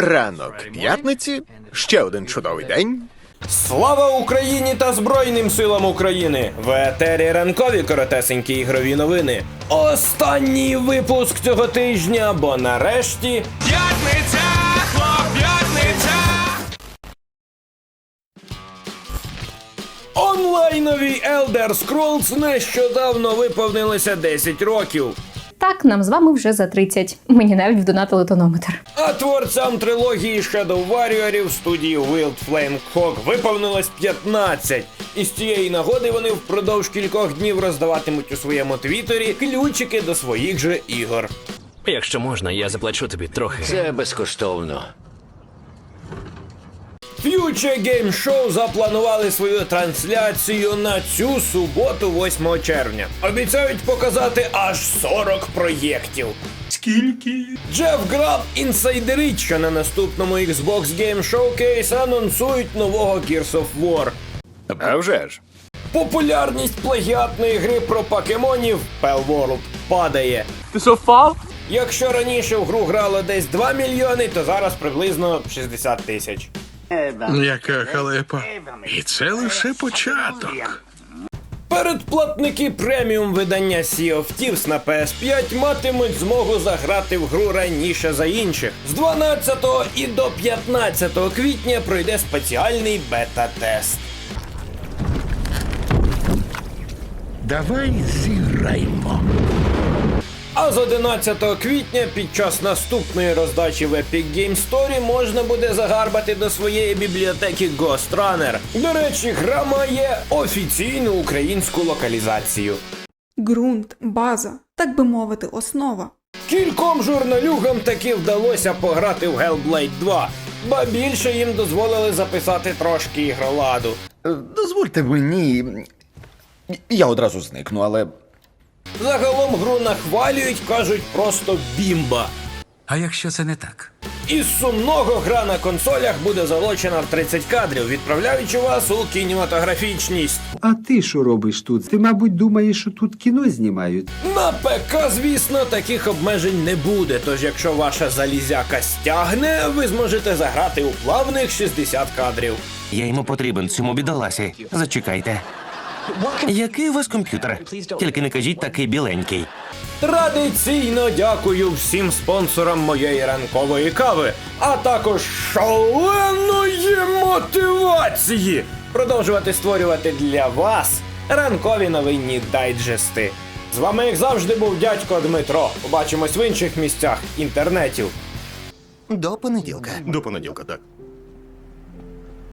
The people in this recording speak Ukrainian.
Ранок п'ятниці, ще один чудовий день. Слава Україні та Збройним силам України! В етері ранкові коротесенькі ігрові новини. Останній випуск цього тижня, бо нарешті П'ятниця, хлоп'ятниця! онлайновій Elder Scrolls нещодавно виповнилося 10 років. Так, нам з вами вже за 30. Мені навіть вдонатили тонометр. А творцям трилогії Shadow Warrior студії Wild Flame Hawk виповнилось 15. І з цієї нагоди вони впродовж кількох днів роздаватимуть у своєму твіттері ключики до своїх же ігор. Якщо можна, я заплачу тобі трохи. Це безкоштовно. Future Game Show запланували свою трансляцію на цю суботу, 8 червня. Обіцяють показати аж 40 проєктів. Скільки? Джеф Граб інсайдерить, що на наступному Xbox Game Showcase анонсують нового Gears of War. А вже ж. Популярність плагіатної гри про покемонів Pell World падає. Ти що впав? Якщо раніше в гру грало десь 2 мільйони, то зараз приблизно 60 тисяч. Яка халепа. І це лише початок. Передплатники преміум видання Sea of Thieves на PS5 матимуть змогу заграти в гру раніше за інших. З 12 і до 15 квітня пройде спеціальний бета-тест. Давай зіграймо. А з 11 квітня під час наступної роздачі в Epic Game Store можна буде загарбати до своєї бібліотеки Ghost Runner. До речі, гра має офіційну українську локалізацію. ґрунт, база, так би мовити, основа. Кільком журналюгам таки вдалося пограти в Hellblade 2, ба більше їм дозволили записати трошки ігроладу. Дозвольте мені. Я одразу зникну, але Загалом гру нахвалюють, кажуть просто бімба. А якщо це не так? Із сумного гра на консолях буде залочена в 30 кадрів, відправляючи вас у кінематографічність. А ти що робиш тут? Ти, мабуть, думаєш, що тут кіно знімають? На ПК, звісно, таких обмежень не буде. Тож, якщо ваша залізяка стягне, ви зможете заграти у плавних 60 кадрів. Я йому потрібен цьому бідоласі. Зачекайте. Який у вас комп'ютер? Тільки не кажіть такий біленький. Традиційно дякую всім спонсорам моєї ранкової кави, а також шаленої мотивації продовжувати створювати для вас ранкові новинні дайджести. З вами, як завжди, був дядько Дмитро. Побачимось в інших місцях інтернетів. до понеділка. До понеділка, так.